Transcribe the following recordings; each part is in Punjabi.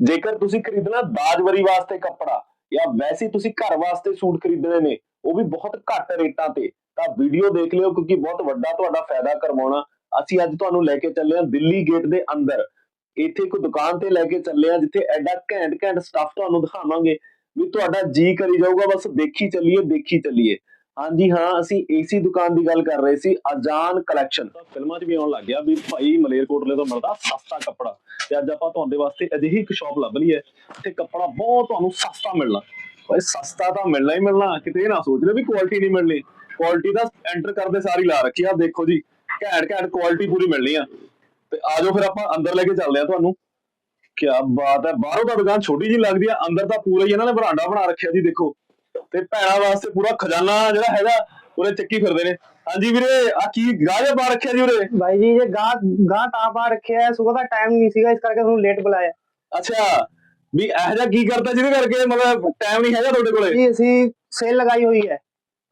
ਜੇਕਰ ਤੁਸੀਂ ਖਰੀਦਣਾ ਦਾਜਵਰੀ ਵਾਸਤੇ ਕੱਪੜਾ ਜਾਂ ਵੈਸੇ ਤੁਸੀਂ ਘਰ ਵਾਸਤੇ ਸੂਟ ਖਰੀਦਣੇ ਨੇ, ਉਹ ਵੀ ਬਹੁਤ ਘੱਟ ਰੇਟਾਂ ਤੇ, ਤਾਂ ਵੀਡੀਓ ਦੇਖ ਲਿਓ ਕਿਉਂਕਿ ਬਹੁਤ ਵੱਡਾ ਤੁਹਾਡਾ ਫਾਇਦਾ ਕਰਵਾਉਣਾ। ਅਸੀਂ ਅੱਜ ਤੁਹਾਨੂੰ ਲੈ ਕੇ ਚੱਲੇ ਹਾਂ ਦਿੱਲੀ ਗੇਟ ਦੇ ਅੰਦਰ। ਇੱਥੇ ਇੱਕ ਦੁਕਾਨ ਤੇ ਲੈ ਕੇ ਚੱਲੇ ਹਾਂ ਜਿੱਥੇ ਐਡਾ ਘੈਂਟ ਘੈਂਟ ਸਟੱਫ ਤੁਹਾਨੂੰ ਦਿਖਾਵਾਂਗੇ ਵੀ ਤੁਹਾਡਾ ਜੀ ਕਰੀ ਜਾਊਗਾ, ਬਸ ਦੇਖੀ ਚੱਲੀਏ ਦੇਖੀ ਚੱਲੀਏ। ਹਾਂਜੀ ਹਾਂ, ਅਸੀਂ ਏਸੀ ਦੁਕਾਨ ਦੀ ਗੱਲ ਕਰ ਰਹੇ ਸੀ, ਅਜਾਨ ਕਲੈਕਸ਼ਨ ਫਿਲਮਾਂ 'ਚ ਵੀ ਆਉਣ ਲੱਗ ਗਿਆ ਵੀ ਭਾਈ ਮਲੇਰਕੋਟਲੇ ਤੋਂ ਮਿਲਦਾ ਸਸਤਾ ਕੱਪੜਾ। ਤੇ ਅੱਜ ਆਪਾਂ ਤੁਹਾਡੇ ਵਾਸਤੇ ਅਜਿਹੀ ਇੱਕ ਸ਼ਾਪ ਲੱਭ ਲਈ ਹੈ ਤੇ ਕੱਪੜਾ ਬਹੁਤ ਤੁਹਾਨੂੰ ਸਸਤਾ ਮਿਲਣਾ। ਓਏ ਸਸਤਾ ਤਾਂ ਮਿਲਣਾ ਹੀ ਮਿਲਣਾ, ਕਿਤੇ ਨਾ ਸੋਚ ਲਿਓ ਵੀ ਕੁਆਲਿਟੀ ਨਹੀਂ ਮਿਲਣੀ। ਕੁਆਲਿਟੀ ਦਾ ਐਂਟਰ ਕਰਦੇ ਸਾਰੀ ਲਾ ਰੱਖੀ ਆ, ਦੇਖੋ ਜੀ, ਘੈਂਟ ਘੈਂਟ ਕੁਆਲਿਟੀ ਪੂਰੀ ਮਿਲਣੀ ਆ। ਤੇ ਆਜੋ ਫਿਰ ਆਪਾਂ ਅੰਦਰ ਲੈ ਕੇ ਚੱਲਦੇ ਆ ਤੁਹਾਨੂੰ। ਕੀ ਬਾਤ ਹੈ, ਬਾਹਰੋਂ ਤਾਂ ਦੁਕਾਨ ਛੋਟੀ ਜੀ ਲੱਗਦੀ ਆ, ਅੰਦਰ ਤਾਂ ਪੂਰਾ ਹੀ ਇਹਨਾਂ ਨੇ ਬਰਾਂਡਾ ਬਣਾ ਰੱਖਿਆ ਜੀ, ਦੇਖੋ। ਤੇ ਭੈਣਾਂ ਵਾਸਤੇ ਪੂਰਾ ਖਜ਼ਾਨਾ ਜਿਹੜਾ ਹੈਗਾ ਉਹਦੇ ਚੱਕੀ ਫਿਰਦੇ ਨੇ। ਹਾਂਜੀ ਵੀਰੇ ਆ ਕੀ ਗਾਜਾ ਪਾ ਰੱਖਿਆ ਜੀ ਉਰੇ? ਭਾਈ ਜੀ ਇਹ ਗਾਂ ਗਾਂ ਤਾਂ ਪਾ ਰੱਖਿਆ ਹੈ ਸਵੇਰ ਦਾ ਟਾਈਮ ਨਹੀਂ ਸੀਗਾ ਇਸ ਕਰਕੇ ਤੁਹਾਨੂੰ ਲੇਟ ਬੁਲਾਇਆ। ਅੱਛਾ ਵੀ ਇਹੋ ਜਿਹਾ ਕੀ ਕਰਤਾ ਜਿਹਦੇ ਕਰਕੇ ਮਤਲਬ ਟਾਈਮ ਨਹੀਂ ਹੈਗਾ ਤੁਹਾਡੇ ਕੋਲੇ? ਜੀ ਅਸੀਂ ਸੇਲ ਲਗਾਈ ਹੋਈ ਹੈ।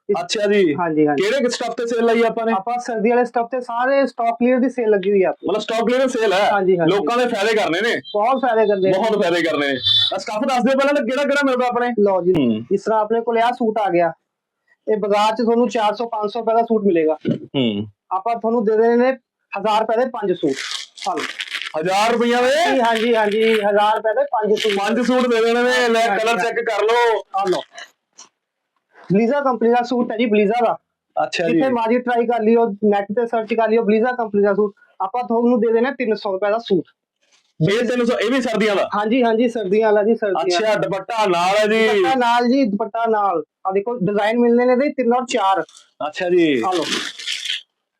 ਅੱਛਾ ਜੀ। ਹਾਂਜੀ ਹਾਂਜੀ। ਕਿਹੜੇ ਸਟਾਫ ਤੇ ਸੇਲ ਲਾਈ ਆਪਾਂ ਨੇ? ਆਪਾਂ ਸਰਦੀ ਵਾਲੇ ਸਟਾਫ ਤੇ ਸਾਰੇ ਸਟਾਕ ਕਲੀਅਰ ਦੀ ਸੇਲ ਲੱਗੀ ਹੋਈ ਹੈ ਮਤਲਬ ਸਟਾਕ ਕਲੀਅਰ ਸੇਲ ਹੈ? ਹਾਂਜੀ, ਹਾਂਜੀ। ਲੋਕਾਂ ਦੇ ਫਾਇਦੇ ਕਰਨੇ ਨੇ। ਬਹੁਤ ਫਾਇਦੇ ਕਰਦੇ ਨੇ। ਬਹੁਤ ਫਾਇਦੇ ਕਰਨੇ ਨੇ। ਸਟਾਫ ਦੱਸ ਦਿਓ ਪਹਿਲਾਂ ਕਿਹੜਾ ਕਿਹੜਾ ਮਿਲਦਾ ਆਪਣੇ? ਲਓ ਜੀ ਹੂੰ। ਜਿਸ ਤਰ੍ਹਾਂ ਆਪਣੇ ਕੋਲ ਆ ਸੂਟ ਆ ਗਿਆ। ਇਹ ਬਾਜ਼ਾਰ 'ਚ ਤੁਹਾਨੂੰ 400 500 ਰੁਪਏ ਦਾ ਸੂਟ ਮਿਲੇਗਾ। ਹੂੰ। ਆਪਾਂ ਤੁਹਾਨੂੰ ਦੇ ਦੇਣੇ ਨੇ 1000 ਰੁਪਏ ਦੇ ਪੰਜ ਸੂਟ ਹਾਲ। ਹਜ਼ਾਰ ਰੁਪਈਆ ਦੇ ਜੀ ਹਾਂਜੀ ਹਾਂਜੀ 1000 ਰੁਪਏ ਦੇ ਪੰਜ ਸੂਟ। ਪੰਜ ਸੂਟ ਦੇ ਦੇਣੇ ਨੇ ਲੈ ਕਲਰ ਚੈੱਕ ਕਰ ਲਓ। ਆ ਲਓ। ਬਲੀਜ਼ਾ ਕੰਪਨੀ ਦਾ ਸੂਟ ਹੈ ਜੀ ਬਲੀਜ਼ਾ ਦਾ। ਅੱਛਾ ਜੀ। ਜਿੱਥੇ ਮਾਜੀ ਟਰਾਈ ਕਰ ਲਿਓ ਨੈਟ ਤੇ ਸਰਚ ਕਰ ਲਿਓ ਬਲੀਜ਼ਾ ਕੰਪਨੀ ਦਾ ਸੂਟ। ਆਪਾਂ ਤੁਹਾਨੂੰ ਦੇ ਦੇਣਾ 300 ਰੁਪਏ ਦਾ ਸੂਟ। ਇਹ 300 ਇਹ ਵੀ ਸਰਦੀਆਂ ਦਾ? ਹਾਂਜੀ ਹਾਂਜੀ ਸਰਦੀਆਂ ਵਾਲਾ ਜੀ ਸਰਦੀਆਂ ਅੱਛਾ ਦੁਪੱਟਾ ਨਾਲ ਹੈ ਜੀ। ਦੁਪੱਟਾ ਨਾਲ ਜੀ ਦੁਪੱਟਾ ਨਾਲ। ਆ ਦੇਖੋ ਡਿਜ਼ਾਈਨ ਮਿਲਨੇ ਨੇ ਤੇ ਤਿੰਨ ਔਰ ਚਾਰ। ਅੱਛਾ ਜੀ। ਆ ਲਓ।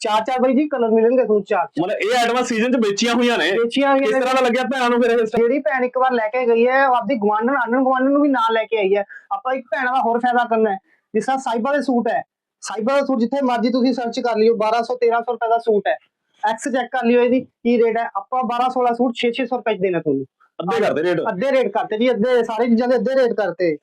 ਚਾਰ ਚਾਰ ਬਈ ਜੀ ਕਲਰ ਮਿਲਣਗੇ ਤੁਹਾਨੂੰ ਚਾਰ। ਮਤਲਬ ਇਹ ਆਈਟਮਾਂ ਸੀਜ਼ਨ 'ਚ ਵੇਚੀਆਂ ਹੋਈਆਂ ਨੇ। ਵੇਚੀਆਂ ਕਿਸ ਹੋਈਆਂ ਨੇ। ਤਰ੍ਹਾਂ ਦਾ ਲੱਗਿਆ ਭੈਣਾਂ ਨੂੰ ਫਿਰ ਇਹ ਜਿਹੜੀ ਭੈਣ ਇੱਕ ਵਾਰ ਲੈ ਕੇ ਗਈ ਹੈ ਉਹ ਆਪਦੀ ਗਵਾਂਢਣ ਆਂਢਣ ਗਵਾਂਢਣ ਨੂੰ ਵੀ ਨਾਲ ਲੈ ਕੇ ਆਈ ਹੈ। ਆਪਾਂ ਇੱਕ ਭੈਣਾਂ ਦਾ ਹੋਰ ਫਾਇਦਾ ਕਰਨਾ ਹੈ। ਜਿਸ ਤਰ੍ਹਾਂ ਸਾਈਬਾ ਦੇ ਸੂਟ ਹੈ। ਸਾਈਬਾ ਦਾ ਸੂਟ ਜਿੱਥੇ ਮਰਜ਼ੀ ਤੁਸੀਂ ਸਰਚ ਕਰ ਲਿਓ 1200 1300 ਰੁਪਏ ਦਾ ਸੂਟ ਹੈ। ਐਕਸ ਚੈੱਕ ਕਰ ਲਿਓ ਇਹਦੀ ਕੀ ਰੇਟ ਹੈ? ਆਪਾਂ 1200 ਵਾਲਾ ਸੂਟ 6 600 ਰੁਪਏ 'ਚ ਦੇਣਾ ਤੁਹਾਨੂੰ। ਅੱਧੇ ਕਰਦੇ ਰੇਟ ਅੱਧੇ ਰੇਟ ਕਰਤੇ ਜੀ ਅੱਧੇ ਸਾਰੀ ਚੀਜ਼ਾਂ ਦੇ ਅੱਧੇ ਰੇਟ ਕਰਤੇ।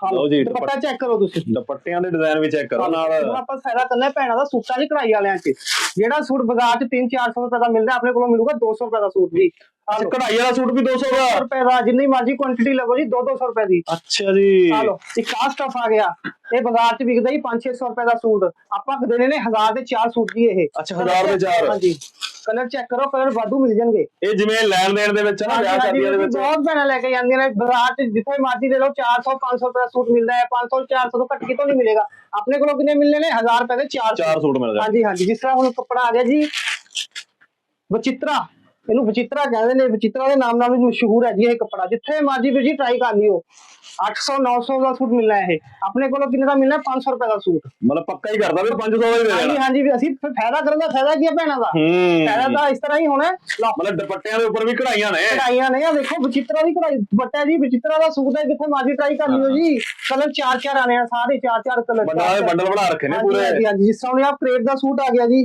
ਲਓ ਜੀ, ਦੁਪੱਟਾ ਚੈੱਕ ਕਰੋ ਤੁਸੀਂ। ਦੁਪੱਟਿਆਂ ਦੇ ਡਿਜ਼ਾਈਨ ਵੀ ਚੈੱਕ ਕਰੋ ਨਾਲ ਆਪਾਂ ਫਾਇਦਾ ਕਰਨਾ ਭੈਣਾਂ ਦਾ ਸੂਟਾਂ ਦੀ ਕਢਾਈ ਵਾਲਿਆਂ 'ਚ। ਜਿਹੜਾ ਸੂਟ ਬਾਜ਼ਾਰ 'ਚ 3-400 ਰੁਪਏ ਦਾ ਮਿਲਦਾ ਆਪਣੇ ਕੋਲੋਂ ਮਿਲੂਗਾ 200 ਰੁਪਏ ਦਾ ਸੂਟ ਜੀ। ਆ ਲਓ। ਕਢਾਈ ਵਾਲਾ ਸੂਟ ਵੀ 200 ਦਾ। 200 ਰੁਪਏ ਦਾ ਜਿੰਨੀ ਮਰਜ਼ੀ ਕੁਆਂਟੀਟੀ ਲਵੋ ਜੀ 2-200 ਰੁਪਏ ਦੀ। ਅੱਛਾ ਜੀ। ਆ ਲਓ ਇੱਕ ਆਹ ਸਟਫ ਆ ਗਿਆ। ਇਹ ਬਾਜ਼ਾਰ 'ਚ ਵਿਕਦਾ ਜੀ 5-600 ਰੁਪਏ ਦਾ ਸੂਟ। ਆਪਾਂ ਦੇਣੇ ਨੇ 1000 ਦੇ 4 ਸੂਟ ਜੀ ਇਹ। ਅੱਛਾ, ਹਜ਼ਾਰ ਦੇ ਚਾਰ। ਹਾਂਜੀ। ਕਲਰ ਚੈੱਕ ਕਰੋ ਕਲਰ ਵਾਧੂ ਮਿਲ ਜਾਣਗੇ। ਇਹ ਜਿਵੇਂ ਲੈਣ ਦੇਣ ਦੇ ਵਿੱਚ ਨਾ ਵਿਆਹ ਹਾਂਜੀ, ਸ਼ਾਦੀਆਂ ਦੇ ਹਾਂਜੀ, ਵਿੱਚ। ਬਹੁਤ ਭੈਣਾਂ ਲੈ ਕੇ ਜਾਂਦੀਆਂ ਨੇ। ਬਾਜ਼ਾਰ 'ਚ ਜਿੱਥੇ ਮਰਜ਼ੀ ਦੇ ਲਓ 400 500 ਰੁਪਏ ਦਾ ਸੂਟ ਮਿਲਦਾ ਹੈ। 500 400 ਤੋਂ ਘੱਟ ਕਿਤੋਂ ਨਹੀਂ ਮਿਲੇਗਾ। ਆਪਣੇ ਕੋਲੋਂ ਕਿੰਨੇ ਮਿਲਨੇ ਨੇ? 1000 ਰੁਪਏ ਦੇ 4 ਚਾਰ ਸੂਟ। ਮਿਲ ਜਾਣਗੇ ਹਾਂਜੀ ਹਾਂਜੀ। ਜਿਸ ਤਰ੍ਹਾਂ ਹੁਣ ਕੱਪੜਾ ਆ ਗਿਆ ਜੀ ਵਚਿਤਰਾ। ਇਹਨੂੰ ਵਚਿਤਰਾ ਕਹਿੰਦੇ ਨੇ ਵਚਿਤਰਾ ਦੇ ਨਾਮ ਨਾਲ ਵੀ ਮਸ਼ਹੂਰ ਹੈ ਜੀ ਇਹ ਕੱਪੜਾ ਜਿੱਥੇ ਮਰਜ਼ੀ ਜੀ ਟਰਾਈ ਕਰ ਲਿਓ। 800 900 ਦਾ ਸੂਟ ਮਿਲਣਾ ਹੈ ਇਹ। ਆਪਣੇ ਕੋਲੋਂ ਕਿੰਨੇ ਦਾ ਮਿਲਣਾ? ਹੈ? 500 ਰੁਪਏ ਦਾ ਸੂਟ। ਮਤਲਬ ਪੱਕਾ ਹੀ ਕਰਦਾ ਵੀ 500 ਦਾ ਹੀ ਦੇ ਹਾਂਜੀ ਹਾਂਜੀ ਵੀ ਅਸੀਂ ਫਿਰ ਫਾਇਦਾ ਕਰਨ ਦਾ ਫਾਇਦਾ ਕੀ ਹੈ ਭੈਣਾਂ ਦਾ? ਫਾਇਦਾ ਤਾਂ ਇਸ ਤਰ੍ਹਾਂ ਹੀ ਹੋਣਾ ਹੈ। ਲਓ। ਮਤਲਬ ਦੁਪੱਟਿਆਂ ਦੇ ਉੱਪਰ ਵੀ ਕਢਾਈਆਂ ਨੇ। ਕਢਾਈਆਂ ਨੇ ਆ ਦੇਖੋ ਵਚਿਤਰਾ ਦੀ ਕਢਾਈ ਦੁਪੱਟਾ ਜੀ ਵਚਿਤਰਾ ਦਾ ਸੂਟ ਹੈ ਜਿੱਥੇ ਮਰਜ਼ੀ ਟਰਾਈ ਕਰ ਲਿਓ ਜੀ। ਕਲਰ ਚਾਰ ਚਾਰ ਆਣੇ ਆ ਸਾਰੇ ਚਾਰ ਚਾਰ ਕਲਰ ਦੇ ਬੰਡਲ ਬਣਾ ਰੱਖੇ ਨੇ ਪੂਰੇ। ਹਾਂਜੀ ਹਾਂਜੀ ਜਿਸ ਤਰ੍ਹਾਂ ਆਹ ਕ੍ਰੇਪ ਦਾ ਸੂਟ ਆ ਗਿਆ ਜੀ।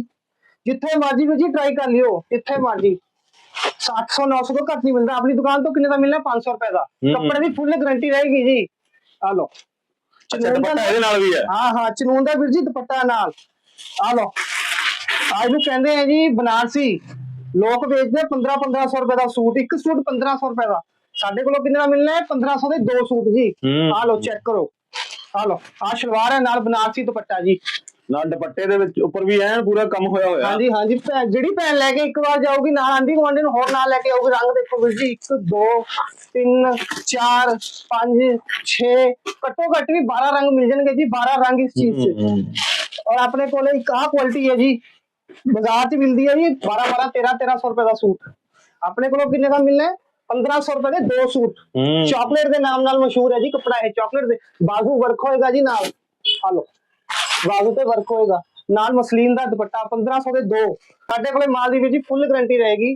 ਜਿੱਥੇ ਮਰਜ਼ੀ ਵੀ ਜੀ ਟਰਾਈ ਕਰ ਲਿਓ ਜਿੱਥੇ ਮਰਜ਼ੀ। 700 900 ਤੋਂ ਘੱਟ ਨਹੀਂ ਮਿਲਦਾ। ਆਪਣੀ ਦੁਕਾਨ ਤੋਂ ਕਿੰਨੇ ਦਾ ਮਿਲਣਾ? 500 ਰੁਪਏ ਦਾ। ਕੱਪੜੇ ਦੀ ਫੁੱਲ ਗਾਰੰਟੀ ਰਹੇਗੀ ਜੀ। ਆ ਲਓ। ਅੱਛਾ ਚਨੂਨ ਦਾ- ਦੁਪੱਟਾ ਇਹਦੇ ਨਾਲ ਵੀ ਹੈ? ਹਾਂ ਹਾਂ ਚਨੂਨ ਦਾ ਵੀਰ ਜੀ ਦੁਪੱਟਾ ਨਾਲ। ਆ ਲਓ। ਆ ਇਹਨੂੰ ਕਹਿੰਦੇ ਆ ਜੀ ਬਨਾਰਸੀ। ਲੋਕ ਵੇਚਦੇ 15 1500 ਰੁਪਏ ਦਾ ਸੂਟ। ਇੱਕ ਸੂਟ 1500 ਰੁਪਏ ਦਾ। ਸਾਡੇ ਕੋਲੋਂ ਕਿੰਨੇ ਦਾ ਮਿਲਣਾ ਹੈ? 1500 ਦੇ ਦੋ ਸੂਟ ਜੀ। ਆ ਲਓ ਚੈੱਕ ਕਰੋ। ਆ ਲਓ। ਆ ਸ਼ਲਵਾਰ ਹੈ ਨਾਲ ਬਨਾਰਸੀ ਦੁਪੱਟਾ ਜੀ। ਨਾਲ ਦੁਪੱਟੇ ਦੇ ਵਿੱਚ ਉੱਪਰ ਵੀ ਐਨ ਪੂਰਾ ਕੰਮ ਹੋਇਆ ਹੋਇਆ। ਹਾਂਜੀ ਹਾਂਜੀ ਭੈਣ- ਜਿਹੜੀ ਭੈਣ ਲੈ ਕੇ ਇੱਕ ਵਾਰ ਜਾਊਗੀ ਨਾਲ ਆਂਦੀ ਗੁਆਂਢੀ ਨੂੰ ਹੋਰ ਨਾਲ ਲੈ ਕੇ ਆਊਗੀ ਰੰਗ ਦੇਖੋ ਵੀਰ ਜੀ 1 2 3 4 5 6 ਘੱਟੋ ਘੱਟ ਵੀ 12 ਰੰਗ ਮਿਲ ਜਾਣਗੇ ਜੀ 12 ਰੰਗ ਇਸ ਚੀਜ਼ 'ਚ। ਔਰ ਆਪਣੇ ਕੋਲੇ ਇੱਕ ਆਹ ਕੁਆਲਿਟੀ ਹੈ ਜੀ ਬਾਜ਼ਾਰ 'ਚ ਮਿਲਦੀ ਹੈ ਜੀ 12 12 13 1300 ਰੁਪਏ ਦਾ ਸੂਟ। ਆਪਣੇ ਕੋਲੋਂ ਕਿੰਨੇ ਦਾ ਮਿਲਣਾ ਹੈ? 1500 ਰੁਪਏ ਦੇ ਦੋ ਸੂਟ। ਚਾਕਲੇਟ ਦੇ ਨਾਮ ਨਾਲ ਮਸ਼ਹੂਰ ਹੈ ਜੀ ਕੱਪੜਾ ਇਹ ਚਾਕਲੇਟ ਦੇ। ਬਾਜ਼ੂ ਵਰਕ ਹੋਏਗਾ ਜੀ ਨਾਲ। ਆ ਲਓ। ਬਾਜ਼ੂ ਤੇ ਵਰਕ ਹੋਏਗਾ। ਨਾਲ ਮਸਲੀਨ ਦਾ ਦੁਪੱਟਾ 1500 ਦੇ ਦੋ। ਸਾਡੇ ਕੋਲੇ ਮਾਲ ਦੀ ਵੀਰ ਜੀ ਫੁੱਲ ਗਾਰੰਟੀ ਰਹੇਗੀ।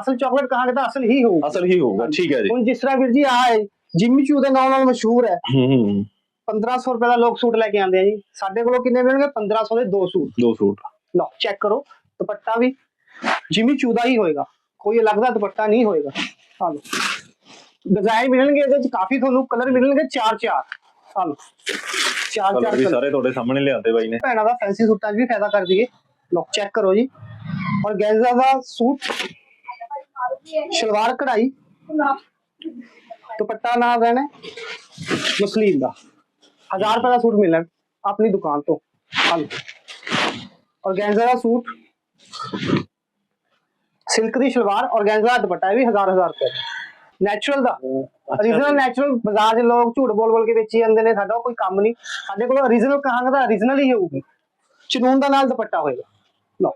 ਅਸਲ ਚਾਕਲੇਟ ਕਹਾਂਗੇ ਤਾਂ ਅਸਲ ਹੀ ਹੋਊ। ਅਸਲ ਹੀ ਹੋਊਗਾ ਠੀਕ ਹੈ ਜੀ। ਹੁਣ ਜਿਸ ਤਰ੍ਹਾਂ ਵੀਰ ਜੀ ਆ ਹੈ ਜਿਮੀ ਚੂ ਦੇ ਨਾਮ ਨਾਲ ਮਸ਼ਹੂਰ ਹੈ। ਹੂੰ ਹੂੰ 1500 ਰੁਪਏ ਦਾ ਲੋਕ ਸੂਟ ਲੈ ਕੇ ਆਉਂਦੇ ਆ ਜੀ। ਸਾਡੇ ਕੋਲੋਂ ਕਿੰਨੇ ਮਿਲਣਗੇ? 1500 ਦੇ ਦੋ ਸੂਟ। ਦੋ ਸੂਟ। ਲਓ ਚੈੱਕ ਕਰੋ। ਦੁਪੱਟਾ ਵੀ ਜਿਮੀ ਚੂ ਦਾ ਹੀ ਹੋਏਗਾ। ਕੋਈ ਅਲੱਗ ਦਾ ਦੁਪੱਟਾ ਨਹੀਂ ਹੋਏਗਾ। ਆ ਲਓ। ਡਿਜ਼ਾਈਨ ਮਿਲਣਗੇ ਇਹਦੇ ਵਿੱਚ ਕਾਫੀ ਤੁਹਾਨੂੰ ਕਲਰ ਮਿਲਣਗੇ ਚਾਰ ਚਾਰ ਆ ਲਓ। ਚਾਰ ਕਲਰ ਚਾਰ ਵੀ colour। ਸਾਰੇ ਤੁਹਾਡੇ ਸਾਹਮਣੇ ਲਿਆਂਦੇ ਬਾਈ ਨੇ। ਭੈਣਾਂ ਦਾ ਫੈਂਸੀ ਸੂਟਾਂ 'ਚ ਵੀ ਫਾਇਦਾ ਕਰ ਦਈਏ। ਲਓ ਚੈੱਕ ਕਰੋ ਜੀ। ਔਰ ਗੈਂਜ਼ਾ ਦਾ ਸੂਟ ਸ਼ਲਵਾਰ ਕਢਾਈ। ਦੁਪੱਟਾ ਨਾਲ ਰਹਿਣਾ ਮਸਲੀਨ ਦਾ। 1000 ਰੁਪਏ ਦਾ ਸੂਟ ਮਿਲਣਾ ਆਪਣੀ ਦੁਕਾਨ ਤੋਂ। ਹਾਂ ਔਰਗੈਂਜ਼ਾ ਦਾ ਸੂਟ ਸਿਲਕ ਦੀ ਸ਼ਲਵਾਰ ਔਰਗੈਂਜ਼ਾ ਦਾ ਦੁਪੱਟਾ ਇਹ ਵੀ 1000 1000 ਰੁਪਏ ਨੈਚੁਰਲ ਦਾ। origignal ਨੈਚੁਰਲ ਬਾਜ਼ਾਰ ਦੇ ਲੋਕ ਝੂਠ ਬੋਲ ਬੋਲ ਕੇ ਵੇਚੀ ਜਾਂਦੇ ਨੇ ਸਾਡਾ ਕੋਈ ਕੰਮ ਨਹੀਂ। ਸਾਡੇ ਕੋਲ origignal ਕਹਾਂਗੇ ਤਾਂ origignal ਹੀ ਹੋਊਗੀ। ਚਨੂਨ ਦਾ ਨਾਲ ਦੁਪੱਟਾ ਹੋਏਗਾ। ਲਓ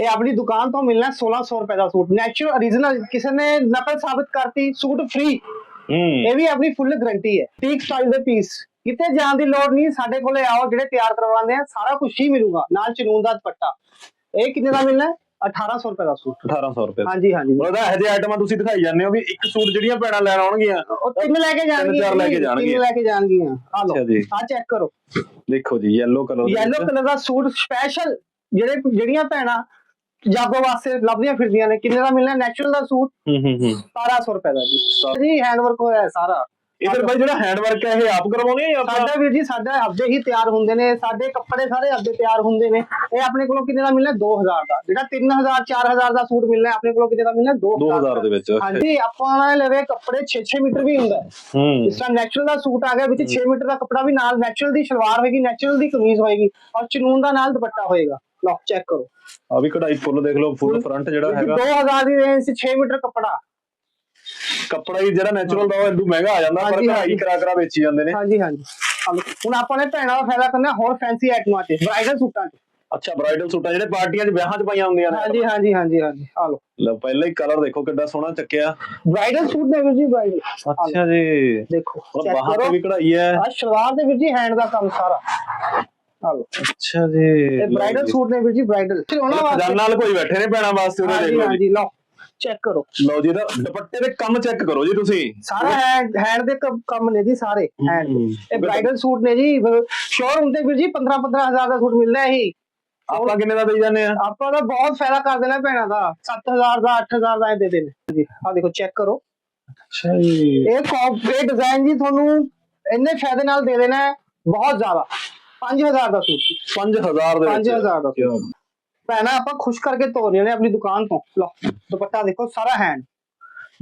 ਇਹ ਆਪਣੀ ਦੁਕਾਨ ਤੋਂ ਮਿਲਣਾ 1600 ਰੁਪਏ ਦਾ ਸੂਟ। ਨੈਚੁਰਲ origignal ਕਿਸੇ ਨੇ ਨਕਲ ਸਾਬਤ ਕਰਤੀ ਸੂਟ ਫ੍ਰੀ ਇਹ ਵੀ ਆਪਣੀ ਫੁੱਲ ਗਾਰੰਟੀ ਹੈ। ਟੀਕ ਸਟਾਈਲ ਦੇ ਪੀਸ ਕਿਤੇ ਜਾਣ ਦੀ ਲੋੜ ਨਹੀਂ ਸਾਡੇ ਕੋਲੇ ਆਓ ਜਿਹੜੇ ਤਿਆਰ ਕਰਵਾਉਂਦੇ ਆ ਸਾਰਾ ਕੁਝ ਹੀ ਮਿਲੂਗਾ। ਨਾਲ ਚਨੂਨ ਦਾ ਦੁਪੱਟਾ। ਇਹ ਕਿੰਨੇ ਦਾ ਮਿਲਣਾ? 1800 ਰੁਪਏ ਦਾ ਸੂਟ। 1800 ਰੁਪਏ ਹਾਂਜੀ ਹਾਂਜੀ। ਉਹਦਾ ਇਹੋ ਜਿਹੇ ਆਈਟਮਾਂ ਤੁਸੀਂ ਦਿਖਾਈ ਜਾਂਦੇ ਹੋ ਵੀ ਇੱਕ ਸੂਟ ਜਿਹੜੀਆਂ ਭੈਣਾਂ ਲੈਣ ਆਉਣਗੀਆਂ ਉਹ ਤਿੰਨ ਲੈ ਕੇ ਜਾਣਗੀਆਂ ਚਾਰ ਲੈ ਕੇ ਜੀ, ਜਾਣਗੀਆਂ। ਤਿੰਨ ਲੈ ਕੇ ਜਾਣਗੀਆਂ। ਆ ਅੱਛਾ ਲਓ ਜੀ। ਆ ਚੈੱਕ ਕਰੋ। ਦੇਖੋ ਜੀ yellow ਕਲਰ ਯੈਲੋ ਕਲਰ ਦਾ ਸੂਟ ਸਪੈਸ਼ਲ ਜਿਹੜੇ ਜਿਹੜੀਆਂ ਭੈਣਾਂ ਜਾਗੋ ਵਾਸਤੇ ਲੱਭਦੀਆਂ ਫਿਰਦੀਆਂ ਨੇ ਕਿੰਨੇ ਦਾ ਮਿਲਣਾ? ਨੈਚੁਰਲ ਦਾ ਸੂਟ ਹੂੰ ਹੂੰ ਹੂੰ। 1700 ਰੁਪਏ ਦਾ ਜੀ। ਜੀ ਹੈਂਡ ਵਰਕ ਹੋਇਆ ਹੈ ਸਾਰਾ ਇਧਰ ਬਾਈ ਜਿਹੜਾ ਹੈਂਡ ਵਰਕ ਹੈ ਇਹ ਆਪ ਕਰਵਾਉਣੇ ਆ ਜਾਂ ਆਪਾਂ ਸਾਡਾ ਵੀਰ ਜੀ ਸਾਡਾ ਆਪਦੇ ਹੀ ਤਿਆਰ ਹੁੰਦੇ ਨੇ ਸਾਡੇ ਕੱਪੜੇ ਸਾਰੇ ਆਪਦੇ ਤਿਆਰ ਹੁੰਦੇ ਨੇ। ਇਹ ਆਪਣੇ ਕੋਲੋਂ ਕਿੰਨੇ ਦਾ ਮਿਲਣਾ? 2000 ਦਾ। ਜਿਹੜਾ 3000 4000 ਦਾ ਸੂਟ ਮਿਲਣਾ ਆਪਣੇ ਕੋਲੋਂ ਕਿੰਨੇ ਦਾ ਮਿਲਣਾ? 2000 2000 ਦੇ ਵਿੱਚ ਹਾਂਜੀ ਆਪਾਂ ਨਾਲ ਲਵੇ ਕੱਪੜੇ 6-6 ਮੀਟਰ ਵੀ ਹੁੰਦਾ ਹੈ। ਇਸ ਤਰ੍ਹਾਂ ਨੈਚੁਰਲ ਦਾ ਸੂਟ ਆ ਗਿਆ ਵਿੱਚ 6 ਮੀਟਰ ਦਾ ਕੱਪੜਾ ਵੀ ਨਾਲ ਨੈਚੁਰਲ ਦੀ ਸ਼ਲਵਾਰ ਹੋਏਗੀ ਨੈਚੁਰਲ ਦੀ ਕਮੀਜ਼ ਹੋਏਗੀ ਔਰ ਚਨੂਨ ਦਾ ਨਾਲ ਦੁਪੱਟਾ ਹੋਏਗਾ। ਲਓ ਚੈੱਕ ਕਰੋ। ਆ ਵੀ ਕਢਾਈ ਫੁੱਲ ਦੇਖ ਲਓ ਫੁੱਲ ਫਰੰਟ ਜਿਹੜਾ ਇਹ ਹੈਗਾ। 2000 ਦੀ ਰੇਂਜ 'ਚ 6 ਮੀਟਰ ਕੱਪੜਾ। ਕੱਪੜਾ ਹੀ ਜਿਹੜਾ ਨੈਚੁਰਲ ਦਾ ਉਹ ਇੰਦੂ ਮਹਿੰਗਾ ਆ ਜਾਂਦਾ ਪਰ ਹਾਂਜੀ, ਕਢਾਈ ਹਾਂਜੀ। ਕਰਾ ਕਰਾ ਵੇਚੀ ਜਾਂਦੇ ਨੇ। ਹਾਂਜੀ ਹਾਂਜੀ। ਹੁਣ ਆਪਾਂ ਨੇ ਭੈਣਾਂ ਦਾ ਫਾਇਦਾ ਕਰਨਾ ਹੋਰ ਫੈਂਸੀ ਆਈਟਮਾਂ 'ਚ ਬ੍ਰਾਈਡਲ ਸੂਟਾਂ 'ਚ ਅੱਛਾ ਬ੍ਰਾਈਡਲ ਸੂਟਾਂ ਜਿਹੜੇ ਪਾਰਟੀਆਂ 'ਚ ਵਿਆਹਾਂ 'ਚ ਪਾਈਆਂ ਹੁੰਦੀਆਂ ਨੇ। ਹਾਂਜੀ ਹਾਂਜੀ ਹਾਂਜੀ ਹਾਂਜੀ। ਆ ਲਓ ਲਓ ਪਹਿਲਾਂ ਹੀ ਕਲਰ ਦੇਖੋ ਕਿੱਡਾ ਸੋਹਣਾ ਚੱਕਿਆ। ਬ੍ਰਾਈਡਲ ਸੂਟ ਨੇ ਵੀਰ ਜੀ ਬ੍ਰਾਈਡਲ ਅੱਛਾ ਜੀ। ਦੇਖੋ ਉਹ ਚੈੱਕ ਬਾਹਾਂ ਤੇ ਕਰੋ। ਵੀ ਕਢਾਈ ਹੈ। ਆ ਸ਼ਲਵਾਰ ਦੇ ਵੀਰ ਜੀ ਹੈਂਡ ਦਾ ਕੰਮ ਸਾਰਾ। ਆ ਲਓ ਅੱਛਾ ਜੀ। ਇਹ ਬ੍ਰਾਈਡਲ ਸੂਟ ਨੇ ਵੀਰ ਜੀ ਬ੍ਰਾਈਡਲ ਉਹਨਾਂ ਵਾਸਤੇ ਖਜ਼ਾਨਾ ਨਾਲ ਕੋਈ ਬੈਠੇ ਨੇ ਭੈਣਾਂ ਵਾਸਤੇ ਉਹਨੇ ਹਾਂਜੀ ਦੇਖ ਲਓ ਹਾਂਜੀ ਲਓ। ਚੈੱਕ ਕਰੋ। ਲਓ ਜੀ ਇਹਦਾ ਦੁਪੱਟੇ ਦੇ ਕੰਮ ਚੈੱਕ ਕਰੋ ਜੀ ਤੁਸੀਂ। ਸਾਰਾ ਹੈਂਡ ਹੈਂਡ ਦੇ ਕੰਮ- ਕੰਮ ਨੇ ਜੀ ਸਾਰੇ ਹੈਂਡ। ਇਹ ਬ੍ਰਾਈਡਲ ਸੂਟ ਨੇ ਜੀ ਸ਼ੋਰ ਹੁੰਦੇ ਵੀਰ ਜੀ 15 15000 ਦਾ ਸੂਟ ਮਿਲਦਾ ਇਹੀ। ਆਪਾਂ ਕਿੰਨੇ ਦਾ ਦੇਈ ਜਾਂਦੇ ਆ? ਆਪਾਂ ਤਾਂ ਬਹੁਤ ਫਾਇਦਾ ਕਰ ਦੇਣਾ ਭੈਣਾਂ ਦਾ। 7000 ਦਾ 8000 ਦਾ ਇਹ ਦੇ ਦੇਣੇ। ਜੀ ਆ ਦੇਖੋ ਚੈੱਕ ਕਰੋ। ਅੱਛਾ ਜੀ। ਇਹ ਕੌਪ ਇਹ ਡਿਜ਼ਾਈਨ ਜੀ ਤੁਹਾਨੂੰ ਇੰਨੇ ਫਾਇਦੇ ਨਾਲ ਦੇ ਦੇਣਾ ਹੈ ਬਹੁਤ ਜ਼ਿਆਦਾ। 5000 ਦਾ ਸੂਟ 5000 ਦੇ ਵਿੱਚ। 5000 ਦਾ ਕਿਉਂ? ਭੈਣਾਂ ਆਪਾਂ ਖੁਸ਼ ਕਰਕੇ ਤੋਰ ਰਹੇ ਨੇ ਆਪਣੀ ਦੁਕਾਨ ਤੋਂ। ਲਓ ਦੁਪੱਟਾ ਦੇਖੋ ਸਾਰਾ ਹੈਂਡ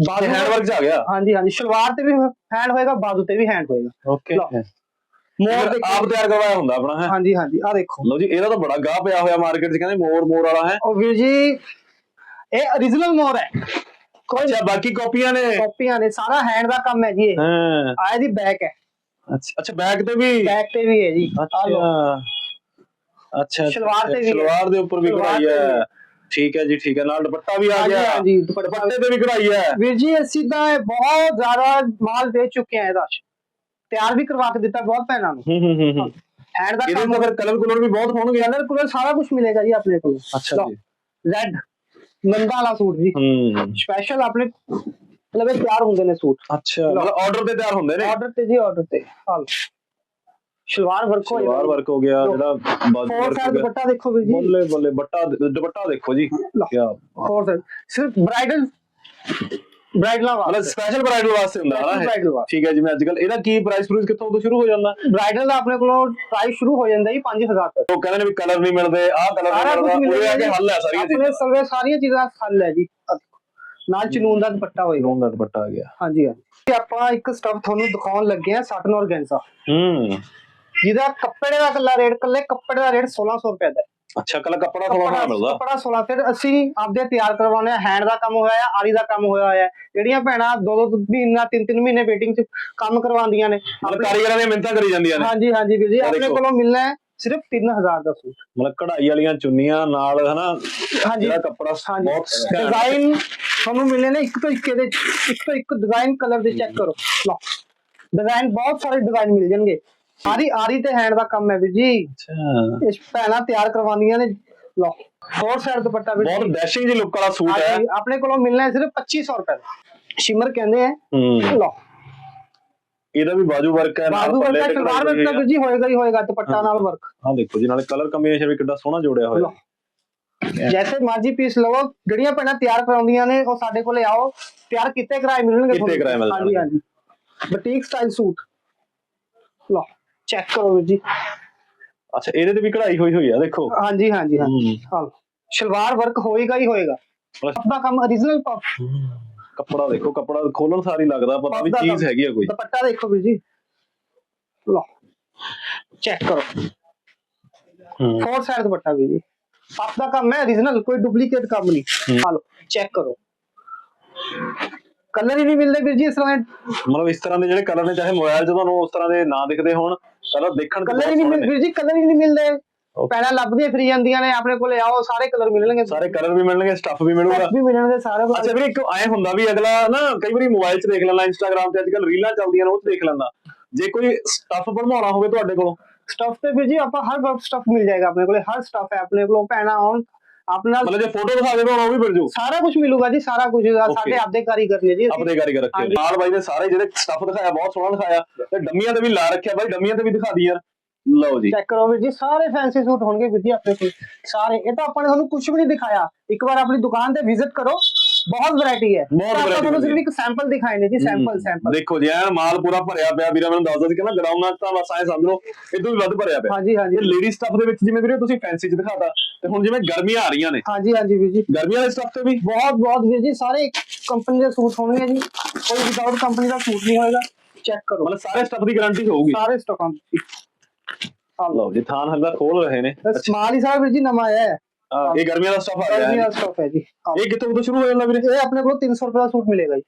ਬਾਅਦ ਹੈਂਡ ਵਰਕ 'ਚ ਆ ਗਿਆ? ਹਾਂਜੀ ਹਾਂਜੀ ਸ਼ਲਵਾਰ ਤੇ ਵੀ ਹੈਂਡ ਹੋਏਗਾ ਬਾਜ਼ੂ ਤੇ ਵੀ ਹੈਂਡ ਹੋਏਗਾ। ਓਕੇ। ਮੋਰ ਦੇਖੋ। ਆਪ ਤਿਆਰ ਕਰਵਾਇਆ ਹੁੰਦਾ ਆਪਣਾ ਹੈ? ਹਾਂਜੀ ਹਾਂਜੀ ਆ ਦੇਖੋ। ਲਓ ਜੀ ਇਹਦਾ ਤਾਂ ਬੜਾ ਗਾਹ ਪਿਆ ਹੋਇਆ ਮਾਰਕੀਟ 'ਚ ਕਹਿੰਦੇ ਮੋਰ ਮੋਰ ਵਾਲਾ ਹੈ? ਉਹ ਵੀਰ ਜੀ ਇਹ origignal ਮੋਰ ਹੈ। ਕੋਈ ਅੱਛਾ ਬਾਕੀ ਕਾਪੀਆਂ ਨੇ? ਕਾਪੀਆਂ ਨੇ ਸਾਰਾ ਹੈਂਡ ਦਾ ਕੰਮ ਹੈ ਜੀ ਇਹ। ਹਾਂ। ਆ ਇਹਦੀ ਬੈਕ ਹੈ। ਅੱਛਾ ਅੱਛਾ ਬੈਕ ਤੇ ਵੀ? ਬੈਕ ਤੇ ਵੀ ਹੈ ਜੀ। ਅੱਛਾ। ਅੱਛਾ ਸਲਵਾਰ ਤੇ ਵੀ ਹੈ। ਸਲਵਾਰ ਦੇ ਉੱਪਰ ਵੀ ਕਢਾਈ ਹੈ। ਹੈ। ਠੀਕ ਹੈ ਜੀ ਠੀਕ ਹੈ। ਨਾਲ ਦੁਪੱਟਾ ਵੀ ਆ ਗਿਆ। ਹਾਂਜੀ ਦੁਪੱਟਾ ਤੇ ਵੀ ਕਢਾਈ ਹੈ। ਵੀਰ ਜੀ ਅਸੀਂ ਤਾਂ ਬਹੁਤ ਜ਼ਿਆਦਾ ਮਾਲ ਵੇਚ ਚੁੱਕੇ ਆ ਇਹਦਾ। ਤਿਆਰ ਵੀ ਕਰਵਾ ਕੇ ਦਿੱਤਾ ਬਹੁਤ ਭੈਣਾਂ ਨੂੰ। ਹੂੰ ਹੂੰ ਹੂੰ ਹੂੰ। ਹੈਂਡ ਦਾ ਕੰਮ ਫਿਰ ਕਲਰ ਕਲਰ ਵੀ ਬਹੁਤ ਹੋਣਗੇ। ਕਲਰ ਕੁਲਰ ਸਾਰਾ ਕੁਝ ਮਿਲੇਗਾ ਜੀ ਆਪਣੇ ਕੋਲ। ਅੱਛਾ ਜੀ। ਰੈੱਡ ਨੰਦਾ ਵਾਲਾ ਸੂਟ ਜੀ। ਹੂੰ। ਸਪੈਸ਼ਲ ਆਪਣੇ ਮਤਲਬ ਇਹ ਤਿਆਰ ਹੁੰਦੇ ਨੇ ਸੂਟ। ਅੱਛਾ ਮਤਲਬ ਆਰਡਰ ਤੇ ਤਿਆਰ ਹੁੰਦੇ ਨੇ? ਆਰਡਰ ਤੇ ਜੀ ਆਰਡਰ ਤੇ। ਲਓ ਸ਼ਲਵਾਰ ਵਰਕ ਹੋ ਸਲਵਾਰ ਵਰਕ ਹੋ ਗਿਆ ਜਿਹੜਾ ਬਾਜੂ ਹੋ ਸਾਈਡ ਗਿਆ। ਦੁਪੱਟਾ ਦੇਖੋ ਵੀਰ ਜੀ। ਬੱਲੇ ਬੱਲੇ ਬੱਟਾ ਦੁਪੱਟਾ ਦੇਖੋ ਜੀ। ਲਓ। ਕੀ ਫੋਰ ਸਾਈਡ ਸਿਰਫ ਬ੍ਰਾਈਡਲ ਬ੍ਰਾਈਡਲਾਂ ਮਤਲਬ ਵਾਸਤੇ ਸਪੈਸ਼ਲ ਬ੍ਰਾਈਡਲ ਵਾਸਤੇ ਹੁੰਦਾ ਹੈ ਨਾ ਇਹ? ਬ੍ਰਾਈਡਲ ਵਾਸਤੇ। ਠੀਕ ਹੈ ਜਿਵੇਂ ਅੱਜ ਕੱਲ ਇਹਦਾ ਕੀ ਪ੍ਰਾਈਸ ਪ੍ਰੂਸ ਕਿੱਥੋਂ ਤੋਂ ਸ਼ੁਰੂ ਹੋ ਜਾਂਦਾ? ਬ੍ਰਾਈਡਲ ਦਾ ਆਪਣੇ ਕੋਲੋਂ ਪ੍ਰਾਈਸ ਸ਼ੁਰੂ ਹੋ ਜਾਂਦਾ ਜੀ 5000 ਤੱਕ। ਉਹ ਕਹਿੰਦੇ ਨੇ ਵੀ ਕਲਰ ਨਹੀਂ ਮਿਲਦੇ ਆਹ ਕਲਰ ਸਾਰਾ ਕੁਝ ਨਹੀਂ ਮਿਲਦਾ ਮਿਲੇਗਾ ਉਹਦੇ ਆ ਕੇ। ਹੱਲ ਹੈ ਸਾਰੀਆਂ ਆਪਣੇ ਚੀਜ਼ਾਂ। ਸਰਵੇ ਸਾਰੀਆਂ ਚੀਜ਼ਾਂ ਦਾ ਹੱਲ ਹੈ ਜੀ। ਆਹ ਦੇਖੋ। ਨਾਲ ਚਨੂਨ ਦਾ ਦੁਪੱਟਾ ਹੋਏਗਾ। ਦਾ ਦੁਪੱਟਾ ਆ ਗਿਆ। ਹਾਂਜੀ ਹਾਂਜੀ। ਤੇ ਆਪਾਂ ਇੱਕ ਸਟਫ ਤੁਹਾਨੂੰ ਦਿਖਾਉਣ ਲੱਗੇ ਆ ਸਾਟਨ ਔਰਗੈਂਜ਼ਾ ਹੂੰ। ਜਿਹਦਾ ਕੱਪੜੇ ਦਾ ਕੱਲਾ ਰੇਟ ਕੱਲੇ ਕੱਪੜੇ ਦਾ ਰੇਟ 1600 ਰੁਪਏ ਦਾ ਹੈ। ਅੱਛਾ ਕੱਲ ਕੱਪੜਾ ਥੋੜਾ ਮਿਲਦਾ? ਕੱਪੜਾ 16 ਫਿਰ ਅਸੀਂ ਆਪਦੇ ਤਿਆਰ ਕਰਵਾਉਂਦੇ ਆ ਹੈਂਡ ਦਾ ਕੰਮ ਹੋਇਆ ਹੈ ਆਰੀ ਦਾ ਕੰਮ ਹੋਇਆ ਹੈ। ਜਿਹੜੀਆਂ ਭੈਣਾਂ ਦੋ ਦੋ ਮਹੀਨਾ ਤਿੰਨ ਤਿੰਨ ਮਹੀਨੇ ਵੇਟਿੰਗ 'ਚ ਕੰਮ ਕਰਵਾਉਂਦੀਆਂ ਨੇ ਮਤਲਬ ਕਾਰੀਗਰਾਂ ਦੀਆਂ ਮਿਹਨਤਾਂ ਕਰੀ ਜਾਂਦੀਆਂ ਨੇ। ਹਾਂਜੀ ਹਾਂਜੀ ਵੀਰ ਜੀ ਆਹ ਆਪਣੇ ਦੇਖੋ। ਕੋਲੋਂ ਮਿਲਣਾ ਹੈ ਸਿਰਫ 3000 ਦਾ ਸੂਟ। ਮਤਲਬ ਕਢਾਈ ਵਾਲੀਆਂ ਚੁੰਨੀਆਂ ਨਾਲ ਹਨਾ? ਹਾਂਜੀ। ਜਿਹੜਾ ਕੱਪੜਾ ਹਾਂਜੀ। ਬਹੁਤ ਘੈਂਟ। ਡਿਜ਼ਾਈਨ ਤੁਹਾਨੂੰ ਮਿਲਨੇ ਨੇ ਇੱਕ ਤੋਂ ਇੱਕ 'ਚ, ਇੱਕ ਤੋਂ ਇੱਕ ਡਿਜ਼ਾਈਨ ਕਲਰ ਦੇ ਚੈੱਕ ਕਰੋ। ਲਓ। ਡਿਜ਼ਾਈਨ ਬਹੁਤ ਸਾਰੇ ਡਿਜ਼ਾਈਨ ਮਿਲ ਜਾਣਗੇ। ਆਰੀ ਆਰੀ ਤੇ ਹੈਂਡ ਦਾ ਕੰਮ ਹੈ ਵੀਰ ਜੀ। ਅੱਛਾ। ਇਸ ਭੈਣਾਂ ਤਿਆਰ ਕਰਵਾਉਂਦੀਆਂ ਨੇ। ਲਓ ਫੋਰ ਸਾਈਡ ਦੁਪੱਟਾ ਵੀਰ ਬਹੁਤ ਡੈਸ਼ਿੰਗ ਜੀ ਲੁੱਕ ਵਾਲਾ ਸੂਟ ਹੈ। ਆਪਣੇ ਕੋਲੋਂ ਮਿਲਣਾ ਹੈ ਸਿਰਫ 2500 ਰੁਪਏ ਦਾ। ਸ਼ਿਮਰ ਕਹਿੰਦੇ ਆ। ਹੂੰ। ਲਓ। ਇਹਦਾ ਵੀ ਬਾਜੂ ਵਰਕ ਹੈ ਨਾਲ ਬਾਜ਼ੂ ਵਰਕ ਤੇ ਸਲਵਾਰ ਵਿੱਚ ਤਾਂ ਜੀ ਹੋਏਗਾ ਹੀ ਹੋਏਗਾ ਦੁਪੱਟਾ ਨਾਲ ਵਰਕ ਹਾਂ ਦੇਖੋ ਜੀ ਨਾਲੇ ਕਲਰ ਕੰਬੀਨੇਸ਼ਨ ਵੀ ਕਿੱਡਾ ਸੋਹਣਾ ਜੋੜਿਆ ਹੋਇਆ। ਜੈਸੇ ਮਰਜ਼ੀ ਪੀਸ ਲਵੋ ਜਿਹੜੀਆਂ ਭੈਣਾਂ ਤਿਆਰ ਕਰਾਉਂਦੀਆਂ ਨੇ ਉਹ ਸਾਡੇ ਕੋਲੇ ਆਓ। ਤਿਆਰ ਕੀਤੇ ਕਰਾਏ ਮਿਲਣਗੇ ਕੀਤੇ ਕਰਾਏ ਮਿਲ ਹਾਂਜੀ। ਹਾਂਜੀ। Boutique style suit. ਲਓ। ਚੈੱਕ ਕਰੋ ਵੀਰ ਜੀ। ਅੱਛਾ ਇਹਦੇ ਤੇ ਵੀ ਕਢਾਈ ਹੋਈ ਹੋਈ ਆ ਦੇਖੋ। ਹਾਂਜੀ ਹਾਂਜੀ ਹੂੰ। ਹਾਂ ਸ਼ਲਵਾਰ ਵਰਕ ਹੋਏਗਾ ਹੀ ਹੋਏਗਾ। ਬਸ। ਆਪਣਾ ਕੰਮ origignal ਪਫ ਕੱਪੜਾ ਦੇਖੋ ਕੱਪੜਾ ਖੋਲਣ ਸਾਰੀ ਲੱਗਦਾ ਪਤਾ ਵੀ ਚੀਜ਼ ਤਾਂ- ਹੈਗੀ ਆ ਕੋਈ। ਦੁਪੱਟਾ ਦੇਖੋ ਵੀਰ ਜੀ। ਲਓ ਚੈੱਕ ਕਰੋ। ਹੂੰ। ਫੋਰ ਸਾਈਡ ਦੁਪੱਟਾ ਵੀਰ ਜੀ। ਆਪਦਾ ਕੰਮ ਹੈ origignal ਕੋਈ ਡੁਪਲੀਕੇਟ ਕੰਮ ਨਹੀਂ। ਹੂੰ। ਲਓ ਚੈੱਕ ਕਰੋ। ਕਲਰ ਹੀ ਨਹੀਂ ਮਿਲਦੇ ਵੀਰ ਜੀ ਇਸ ਤਰ੍ਹਾਂ ਮਤਲਬ ਇਸ ਤਰ੍ਹਾਂ ਦੇ ਜਿਹੜੇ ਕਲਰ ਨੇ ਚਾਹੇ ਮੋਬਾਈਲ 'ਚ ਤੁਹਾਨੂੰ ਉਸ ਤਰ੍ਹਾਂ ਦੇ ਨਾ ਦਿਖਦੇ ਹੋਣ ਕਲਰ ਦੇਖਣ ਕਲਰ ਹੀ ਨਹੀਂ ਨੇ। ਵੀਰ ਜੀ ਕਲਰ ਹੀ ਨਹੀਂ ਮਿਲਦੇ. ਪਹਿਲਾਂ ਲੱਭਦੀਆਂ ਫਰੀ ਜਾਂਦੀਆਂ ਨੇ ਆਪਣੇ ਕੋਲੇ ਆਓ ਸਾਰੇ ਕਲਰ ਮਿਲਣਗੇ। ਸਾਰੇ ਕਲਰ ਵੀ ਮਿਲਣਗੇ ਸਟੱਫ ਵੀ ਮਿਲੂਗਾ। ਵੀ ਮਿਲਣਗੇ ਸਾਰੇ ਅੱਛਾ ਵੀਰੇ ਇੱਕ ਐ ਹੁੰਦਾ ਵੀ ਅਗਲਾ ਨਾ ਕਈ ਵਾਰੀ ਮੋਬਾਈਲ 'ਚ ਦੇਖ ਲੈਂਦਾ ਇੰਸਟਾਗ੍ਰam ਤੇ ਅੱਜਕੱਲ ਰੀਲਾਂ ਚੱਲਦੀਆਂ ਨੇ ਉਹ 'ਚ ਦੇਖ ਲੈਂਦਾ। ਜੇ ਕੋਈ ਸਟੱਫ ਬਣਵਾਉਣਾ ਹੋਵੇ ਤੁਹਾਡੇ ਕੋਲੋਂ। ਸਟਫ ਤੇ ਵੀਰ ਜੀ ਆਪਾਂ ਹਰ ਸਟਫ ਮਿਲ ਜਾਏਗਾ ਆਪਣੇ ਕੋਲੇ ਹਰ ਸਟਫ ਹੈ ਆਪਣੇ ਕੋਲ ਪੈਣਾ ਆਨ ਆਪਣਾ ਮਤਲਬ ਜੇ ਫੋਟੋ ਦਿਖਾ ਦੇ ਬਣਾਉਣਾ ਉਹ ਵੀ ਮਿਲ ਜੂ। ਸਾਰਾ ਕੁਝ ਮਿਲੂਗਾ ਜੀ ਸਾਰਾ ਕੁਝ ਸਾਡੇ ਆਪਦੇ ਕਾਰੀਗਰ ਨੇ ਜੀ। ਆਪਣੇ ਕਾਰੀਗਰ ਰੱਖੇ। ਨਾਲ ਬਾਈ ਨੇ ਸਾਰੇ ਜਿਹੜੇ ਸਟੱਫ ਦਿਖਾਇਆ ਬਹੁਤ ਸੋਹਣਾ ਦਿਖਾਇਆ ਤੇ ਡੰਮੀਆਂ ਤੇ ਵੀ ਲਾ ਰੱਖਿਆ ਬਾਈ ਡੰਮੀਆਂ ਤੇ ਵੀ ਦਿਖਾ ਦੀ ਯਾਰ। ਲਓ ਜੀ। ਚੈੱਕ ਕਰੋ ਵੀਰ ਜੀ ਸਾਰੇ ਫੈਂਸੀ ਸੂਟ ਹੋਣਗੇ ਵੀਰ ਜੀ ਆਪਣੇ ਕੋਲ। ਸਾਰੇ ਇਹ ਤਾਂ ਆਪਾਂ ਨੇ ਤੁਹਾਨੂੰ ਕੁਝ ਵੀ ਨਹੀਂ ਦਿਖਾਇਆ। ਇੱਕ ਵਾਰ ਆਪਣੀ ਦੁਕਾਨ ਤੇ ਵਿਜ਼ਿਟ ਕਰੋ। ਬਹੁਤ ਵੈਰਾਈਟੀ ਹੈ। ਬਹੁਤ variety ਤੁਹਾਨੂੰ ਸਿਰਫ ਇੱਕ ਸੈਂਪਲ ਦਿਖਾਏ ਨੇ ਜੀ ਸੈਂਪਲ ਸੈਂਪਲ ਦੇਖੋ ਜੀ ਐਨ ਮਾਲ ਪੂਰਾ ਭਰਿਆ ਪਿਆ ਵੀਰਾ ਮੈਨੂੰ ਦੱਸਦਾ ਸੀ ਕਹਿੰਦਾ ਗਰਾਊਂਡ ਨਾਲ ਤਾਂ ਬਸ ਐ ਸਮਝ ਲਓ ਇਦੋਂ ਵੀ ਵੱਧ ਭਰਿਆ ਪਿਆ। ਹਾਂਜੀ ਹਾਂਜੀ। ਇਹ ਲੇਡੀ ਸਟੱਫ ਦੇ ਵਿੱਚ ਜਿਵੇਂ ਵੀਰੇ ਤੁਸੀਂ ਫੈਂਸੀ ਚ ਦਿਖਾਤਾ ਤੇ ਹੁਣ ਜਿਵੇਂ ਗਰਮੀਆਂ ਆ ਰਹੀਆਂ ਨੇ। ਹਾਂਜੀ ਹਾਂਜੀ ਵੀਰ ਜੀ। ਗਰਮੀਆਂ ਵਾਲੇ ਸਟੱਫ ਤੇ ਵੀ? ਬਹੁਤ ਬਹੁਤ ਵੀਰ ਜੀ ਸਾਰੇ ਕੰਪਨੀ ਦੇ ਸੂਟ ਹੋਣਗੇ ਜੀ। ਕੋਈ ਵਿਦਆਊਟ ਕੰਪਨੀ ਦਾ ਸੂਟ ਨਹੀਂ ਹੋਏਗਾ ਚੈੱਕ ਕਰੋ। ਮਤਲਬ ਸਾਰੇ ਸਟੱਫ ਦੀ ਗਾਰੰਟੀ ਹੋਊਗੀ। ਸਾਰੇ ਸਟਾਕਾਂ ਦੀ ਲਓ ਜੀ ਥਾਨ ਹਲਦਾ ਖੋਲ ਰਹੇ ਨੇ। ਸਮਾਲ ਹੀ ਸਾਰਾ ਵੀਰ ਜੀ ਨਵਾਂ ਆਇਆ ਹੈ। ਆਹ, ਇਹ ਗਰਮੀਆਂ ਦਾ ਸਟੱਫ ਆ ਗਿਆ। ਹੈ ਦਾ ਸਟਾਕ ਹੈ ਜੀ। ਇਹ ਕਿੱਥੋਂ ਤੋਂ ਸ਼ੁਰੂ ਹੋ ਜਾਂਦਾ ਵੀਰੇ? ਇਹ ਆਪਣੇ ਕੋਲ 300 ਰੁਪਏ ਦਾ ਸੂਟ ਮਿਲੇਗਾ ਜੀ।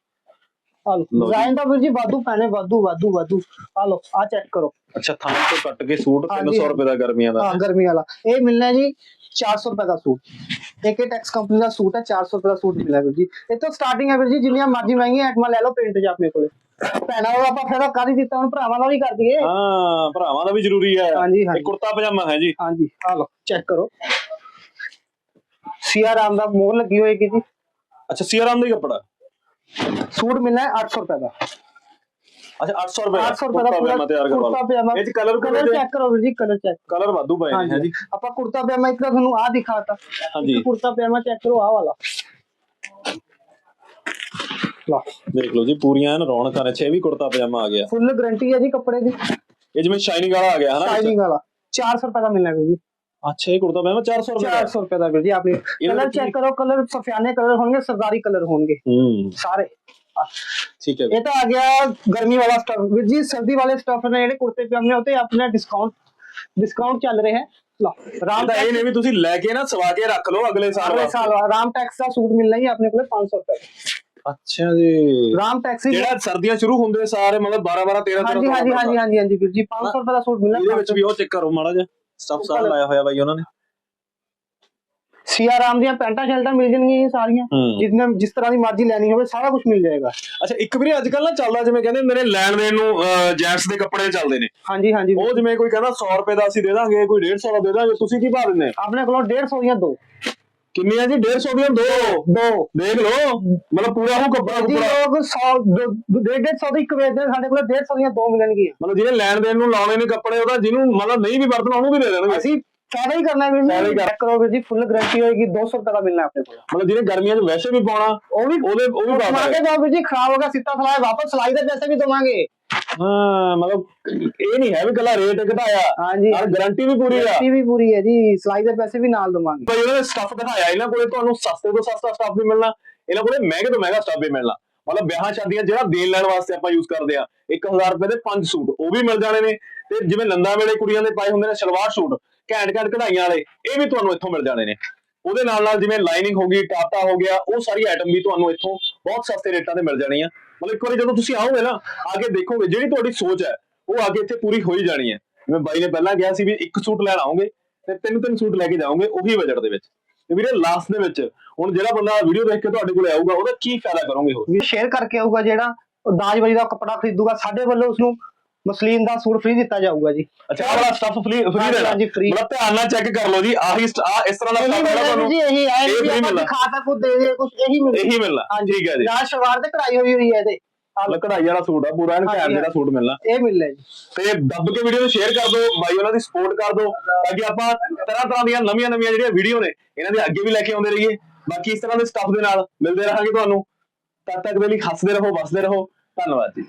ਆ ਜੀ। ਡਿਜ਼ਾਈਨ ਦਾ ਵੀਰ ਜੀ ਵਾਧੂ ਪੈਣੇ ਵਾਧੂ ਵਾਧੂ ਵਾਧੂ। ਆ ਲਓ ਆ ਚੈੱਕ ਕਰੋ। ਅੱਛਾ ਥਾਨ ਤੋਂ ਕੱਟ ਕੇ ਸੂਟ ਹਾਂਜੀ, 300 ਰੁਪਏ ਦਾ ਗਰਮੀਆਂ ਦਾ। ਹਾਂ ਗਰਮੀ ਵਾਲਾ। ਇਹ ਮਿਲਣਾ ਹੈ ਜੀ 400 ਰੁਪਏ ਦਾ ਸੂਟ। ਇੱਕ ਟੈਕਸ ਕੰਪਨੀ ਦਾ ਸੂਟ ਹੈ 400 ਰੁਪਏ ਦਾ ਸੂਟ ਮਿਲਣਾ ਵੀਰ ਜੀ। ਇਹ ਤੋਂ ਸਟਾਰਟਿੰਗ ਹੈ ਵੀਰ ਜੀ ਜਿੰਨੀਆਂ ਮਰਜ਼ੀ ਮਹਿੰਗੀਆਂ ਆਈਟਮਾਂ ਲੈ ਲਓ ਪ੍ਰਿੰਟ 'ਚ ਆਪਣੇ ਕੋਲੇ। ਭੈਣਾਂ ਉਹ ਆਪਾਂ ਫਿਰ ਕਰ ਹੀ ਦਿੱਤਾ? ਹੁਣ ਭਰਾਵਾਂ ਦਾ ਵੀ ਕਰ ਦਈਏ। ਹਾਂ ਭਰਾਵਾਂ ਦਾ ਵੀ ਜ਼ਰੂਰੀ ਹੈ। ਹਾਂਜੀ, ਹਾਂਜੀ। ਇਹ ਕੁੜਤਾ ਪਜਾਮਾ ਹੈ ਜੀ। ਹਾਂਜੀ ਆ ਲਓ ਚੈੱਕ ਕਰੋ। ਸੀਆਰਾਮ ਦਾ ਮੋਹਰ ਲੱਗੀ ਹੋਏਗੀ ਜੀ। ਅੱਛਾ ਸੀਆਰਾਮ ਦਾ ਹੀ ਕੱਪੜਾ? ਸੂਟ ਮਿਲਣਾ ਹੈ 800 ਰੁਪਏ ਦਾ। ਅੱਛਾ 800 ਰੁਪਏ 800 ਰੁਪਏ ਦਾ ਪੂਰਾ ਪਜਾਮਾ ਤਿਆਰ ਕਰਵਾ ਕੁੜਤਾ ਲਓ। ਪਜਾਮਾ। ਇਹ ਚ ਕਲਰ ਕਲਰ ਚੈੱਕ ਕਰੋ ਵੀਰ ਜੀ ਕਲਰ ਚੈੱਕ ਕਲਰ ਵਾਧੂ ਪਏ ਨੇ ਹੈ ਜੀ। ਆਪਾਂ ਕੁੜਤਾ ਪਜਾਮਾ ਇੱਕ ਤਾਂ ਤੁਹਾਨੂੰ ਆ ਦਿਖਾਤਾ। ਹਾਂਜੀ। ਕੁੜਤਾ ਪਜਾਮਾ ਚੈੱਕ ਕਰੋ ਆ ਵਾਲਾ। ਲਾ ਦੇਖ ਲਓ ਜੀ ਪੂਰੀਆਂ ਐਨ ਰੌਣਕਾਂ ਨੇ ਛੇ ਵੀ ਕੁੜਤਾ ਪਜਾਮਾ ਆ ਗਿਆ। ਫੁੱਲ ਗਾਰੰਟੀ ਹੈ ਜੀ ਕੱਪੜੇ ਦੀ। ਇਹ ਜਿਵੇਂ ਸ਼ਾਈਨਿੰਗ ਵਾਲਾ ਆ ਗਿਆ ਹਨਾ ਸ਼ਾਈਨਿੰਗ ਵਾਲਾ। 400 ਰੁਪਏ ਦਾ ਮਿਲਣਾ ਵੀਰ ਜੀ। ਅੱਛਾ ਇਹ ਕੁੜਤਾ ਪਜਾਮਾ 400 ਰੁਪਏ ਦਾ 400 ਰੁਪਏ ਦਾ ਵੀਰ ਜੀ ਆਪਣੀ ਕਲਰ ਚੈੱਕ ਕਰੋ ਕਲਰ ਸਫਿਆਨੇ ਕਲਰ ਹੋਣਗੇ ਸਰਦਾਰੀ ਕਲਰ ਹੋਣਗੇ। ਹੂੰ। ਸਾਰੇ। ਠੀਕ ਹੈ। ਇਹ ਤਾਂ ਆ ਗਿਆ ਗਰਮੀ ਵਾਲਾ ਸਟਫ ਵੀਰ ਜੀ ਸਰਦੀ ਵਾਲੇ ਸਟਫ ਨੇ ਜਿਹੜੇ ਕੁੜਤੇ ਪਜਾਮੇ ਉਤੇ ਆਪਣਾ ਡਿਸਕਾਊਂਟ ਡਿਸਕਾਊਂਟ ਚੱਲ ਰਿਹਾ ਹੈ। ਲਓ ਰਾਮ ਇਹ ਨੇ ਵੀ ਤੁਸੀਂ ਲੈ ਕੇ ਨਾ ਸਵਾ ਕੇ ਰੱਖ ਲਓ ਅਗਲੇ ਸਾਲ ਅਗਲੇ ਸਾਲ ਰਾਮ ਟੈਕਸ ਦਾ ਸੂਟ ਮਿਲਣਾ ਹੀ ਆਪਣੇ ਕੋਲੇ 500 ਰੁਪਏ ਅੱਛਾ ਜੀ। ਰਾਮ ਟੈਕਸੀ ਜਿਹੜਾ ਸਰਦੀਆਂ ਸ਼ੁਰੂ ਹੁੰਦੇ ਸਾਰੇ ਮਤਲਬ 12 12 13 ਹਾਂਜੀ ਹਾਂਜੀ ਹਾਂਜੀ ਹਾਂਜੀ ਹਾਂਜੀ ਵੀਰ ਜੀ 500 ਰੁਪਏ ਦਾ ਸੂਟ ਮਿਲਣਾ ਇਹਦੇ ਵਿੱਚ ਵੀ ਉਹ ਚੈੱਕ ਕਰੋ ਮਾੜਾ ਜਿਹਾ। ਸਟਫ ਸਾਰਾ ਲਾਇਆ ਹੋਇਆ ਬਾਈ ਉਹਨਾਂ ਨੇ। ਸੀਆਰਾਮ ਦੀਆਂ ਪੈਂਟਾਂ ਸ਼ਰਟਾਂ ਮਿਲ ਜਾਣਗੀਆਂ ਇਹ ਸਾਰੀਆਂ। ਹੂੰ। ਜਿੰਨੇ ਜਿਸ ਤਰ੍ਹਾਂ ਦੀ ਮਰਜ਼ੀ ਲੈਣੀ ਹੋਵੇ ਸਾਰਾ ਕੁਝ ਮਿਲ ਜਾਏਗਾ। ਅੱਛਾ ਇੱਕ ਵੀਰੇ ਅੱਜ ਕੱਲ ਨਾ ਚੱਲਦਾ ਜਿਵੇਂ ਕਹਿੰਦੇ ਹੁੰਦੇ ਨੇ ਲੈਣ ਦੇਣ ਨੂੰ ਜੈਂਟਸ ਦੇ ਕੱਪੜੇ ਚੱਲਦੇ ਨੇ। ਹਾਂਜੀ ਹਾਂਜੀ। ਉਹ ਜਿਵੇਂ ਕੋਈ ਕਹਿੰਦਾ 100 ਰੁਪਏ ਦਾ ਅਸੀਂ ਦੇ ਦਾਂਗੇ ਕੋਈ 150 ਦਾ ਦੇ ਦਾਂਗੇ ਤੁਸੀਂ ਕੀ ਭਾਅ ਦਿੰਦੇ ਆਪਣੇ ਕੋਲੋਂ 150 ਦੀਆਂ ਦੋ। ਕਿੰਨੀਆਂ ਜੀ? 150 ਦੀਆਂ? ਦੋ? ਦੋ। ਦੇਖ ਲਓ। ਮਤਲਬ ਪੂਰਾ ਉਹ ਕੱਪੜਾ ਜੀ ਕੁਪੜਾ ਲੋਕ 100 150 ਦੀ ਇੱਕ ਵੇਚਦੇ ਸਾਡੇ ਕੋਲ 150 ਦੀਆਂ ਦੋ ਮਿਲਣਗੀਆਂ। ਮਤਲਬ ਜਿਹਨੇ ਲੈਣ ਦੇਣ ਨੂੰ ਲਾਉਣੇ ਨੇ ਕੱਪੜੇ ਉਹਦਾ ਜਿਹਨੂੰ ਮਤਲਬ ਨਹੀਂ ਵੀ ਵਰਤਣਾ ਉਹਨੂੰ ਵੀ ਦੇ ਦੇਣਗੇ। ਅਸੀਂ ਫਾਇਦਾ ਹੀ ਕਰਨਾ ਵੀਰ ਜੀ ਚੈੱਕ ਕਰੋ। ਵੀਰ ਜੀ ਫੁੱਲ ਗਾਰੰਟੀ ਹੋਏਗੀ 200 ਰੁਪਏ ਦਾ ਮਿਲਣਾ ਆਪਣੇ ਕੋਲ। ਮਤਲਬ ਜਿਹਨੇ ਗਰਮੀਆਂ 'ਚ ਵੈਸੇ ਵੀ ਪਾਉਣਾ ਉਹ ਵੀ ਉਹਦੇ ਉਹ ਵੀ ਪਾ ਕੇ ਜਾਓ ਵੀਰ ਜੀ ਖਰਾਬ ਹੋ ਗਿਆ ਸਿੱਤਾ ਸਲਾਈ ਵਾਪਸ ਸਲਾਈ ਦੇ ਪੈਸੇ ਵੀ ਦਵਾਂਗੇ। ਹਾਂ ਮਤਲਬ ਇਹ ਨਹੀਂ ਹੈ ਵੀ ਕੱਲਾ ਰੇਟ ਘਟਾਇਆ। ਹਾਂਜੀ। ਔਰ ਗਾਰੰਟੀ ਵੀ ਪੂਰੀ ਆ। ਗਾਰੰਟੀ ਵੀ ਪੂਰੀ ਹੈ ਜੀ। ਸਲਾਈ ਦੇ ਪੈਸੇ ਵੀ ਨਾਲ ਦਵਾਂਗੇ। ਭਾਈ ਉਹਨਾਂ ਨੇ ਸਟੱਫ ਦਿਖਾਇਆ ਇਹਨਾਂ ਕੋਲੇ ਤੁਹਾਨੂੰ ਸਸਤੇ ਤੋਂ ਸਸਤਾ ਸਟੱਫ ਵੀ ਮਿਲਣਾ। ਇਹਨਾਂ ਕੋਲੇ ਮਹਿੰਗੇ ਤੋਂ ਮਹਿੰਗਾ ਸਟੱਫ ਵੀ ਮਿਲਣਾ। ਮਤਲਬ ਵਿਆਹਾਂ ਸ਼ਾਦੀਆਂ ਜਿਹੜਾ ਦੇਣ ਲੈਣ ਵਾਸਤੇ ਆਪਾਂ ਯੂਜ਼ ਕਰਦੇ ਆ 1000 ਰੁਪਏ ਦੇ 5 ਸੂਟ ਉਹ ਵੀ ਮਿਲ ਜਾਣੇ ਨੇ। ਤੇ ਜਿਵੇਂ ਲੰਦਾ ਵੇਲੇ ਕੁੜੀਆਂ ਦੇ ਪਾਏ ਹੁੰਦੇ ਨੇ ਸਲਵਾਰ ਸੂਟ ਘੈਂਟ ਘੈਂਟ ਕਢਾਈਆਂ ਵਾਲੇ ਇਹ ਵੀ ਤੁਹਾਨੂੰ ਇੱਥੋਂ ਮਿਲ ਜਾਣੇ ਨੇ। ਉਹਦੇ ਨਾਲ ਨਾਲ ਜਿਵੇਂ ਲਾਈਨਿੰਗ ਹੋ ਗਈ ਟਾਟਾ ਹੋ ਗਿਆ ਉਹ ਸਾਰੀ ਆਈਟਮ ਵੀ ਤੁਹਾਨੂੰ ਇੱਥੋਂ ਬਹੁਤ ਸਸਤੇ ਰੇਟਾਂ ਤੇ ਮਿਲ ਜਾਣੀਆਂ। ਮਤਲਬ ਇੱਕ ਵਾਰੀ ਜਦੋਂ ਤੁਸੀਂ ਆਓਗੇ ਨਾ, ਆ ਕੇ ਦੇਖੋਗੇ, ਜਿਹੜੀ ਤੁਹਾਡੀ ਸੋਚ ਹੈ, ਉਹ ਆ ਕੇ ਇੱਥੇ ਪੂਰੀ ਹੋਈ ਜਾਣੀ ਹੈ। ਜਿਵੇਂ ਬਾਈ ਨੇ ਪਹਿਲਾਂ ਕਿਹਾ ਸੀ ਵੀ ਇੱਕ ਸੂਟ ਲੈਣ ਆਓਗੇ ਤੇ ਤਿੰਨ ਤਿੰਨ ਸੂਟ ਲੈ ਕੇ ਜਾਓਗੇ, ਉਹੀ ਬਜਟ ਦੇ ਵਿੱਚ। ਤੇ ਵੀਰੇ ਲਾਸਟ ਦੇ ਵਿੱਚ, ਹੁਣ ਜਿਹੜਾ ਬੰਦਾ ਵੀਡੀਓ ਦੇਖ ਕੇ ਤੁਹਾਡੇ ਕੋਲ ਆਊਗਾ, ਉਹਦਾ ਕੀ ਫਾਇਦਾ ਕਰੋਗੇ ਹੋਰ? ਸ਼ੇਅਰ ਕਰਕੇ ਆਊਗਾ ਜਿਹੜਾ ਉਹ ਦਾਜ ਵਰੀ ਦਾ ਕੱਪੜਾ ਖਰੀਦੂਗਾ, ਸਾਡੇ ਵੱਲੋਂ ਉਸ ਨੂੰ ਮਸਲੀਨ ਦਾ ਸੂਟ ਫ੍ਰੀ ਦਿੱਤਾ ਜਾਊਗਾ ਜੀ। ਅੱਛਾ ਆਹ ਵਾਲਾ ਸਟੱਫ ਫ੍ਰੀ ਫ੍ਰੀ ਹਾਂਜੀ, ਹਾਂਜੀ, free। ਬੜਾ ਧਿਆਨ ਨਾਲ ਚੈੱਕ ਕਰ ਲਓ ਜੀ ਆਹੀ ਆਹ ਇਸ ਤਰ੍ਹਾਂ ਦਾ ਇਹੀ stuff ਜਿਹੜਾ ਮਿਲਣਾ ਤੁਹਾਨੂੰ ਜੀ ਇਹੀ ਹੈ। ਇਹ free ਮਿਲਣਾ। ਦਿਖਾ ਤਾ ਕੁਝ ਦੇ ਦੇ ਕੁਝ ਇਹੀ ਮਿਲਣਾ। ਇਹੀ ਮਿਲਣਾ। ਠੀਕ ਹੈ ਜੀ। ਨਾਲ ਸ਼ਵਾਰ ਤੇ ਕਢਾਈ ਹੋਈ ਹੋਈ ਹੈ ਇਹਦੇ। ਆਹ ਲਓ, ਕਢਾਈ ਵਾਲਾ ਸੂਟ ਆ ਪੂਰਾ ਐਨ ਹਾਂਜੀ, ਘੈਂਟ ਜਿਹੜਾ। ਸੂਟ ਮਿਲਣਾ। ਇਹ ਮਿਲਣਾ ਜੀ। ਤੇ ਦੱਬ ਕੇ ਵੀਡੀਓ ਨੂੰ ਸ਼ੇਅਰ ਕਰ ਦਿਓ ਬਾਈ ਉਹਨਾਂ ਦੀ ਸਪੋਰਟ ਕਰ ਦਿਓ ਤਾਂ ਕਿ ਆਪਾਂ ਤਰ੍ਹਾਂ ਤਰ੍ਹਾਂ ਦੀਆਂ ਨਵੀਆਂ ਨਵੀਆਂ ਜਿਹੜੀਆਂ ਵੀਡੀਓ ਨੇ ਇਹਨਾਂ ਦੇ ਅੱਗੇ ਵੀ ਲੈ ਕੇ ਆਉਂਦੇ ਰਹੀਏ। ਬਾਕੀ ਇਸ ਤਰ੍ਹਾਂ ਦੇ ਸਟੱਫ ਦੇ ਨਾਲ ਮਿਲਦੇ ਰਹਾਂਗੇ ਤੁਹਾਨੂੰ। ਤਦ ਤੱਕ ਦੇ ਲਈ ਹੱਸਦੇ ਰਹੋ ਵਸਦੇ ਰਹੋ। ਧੰਨਵਾਦ ਜੀ।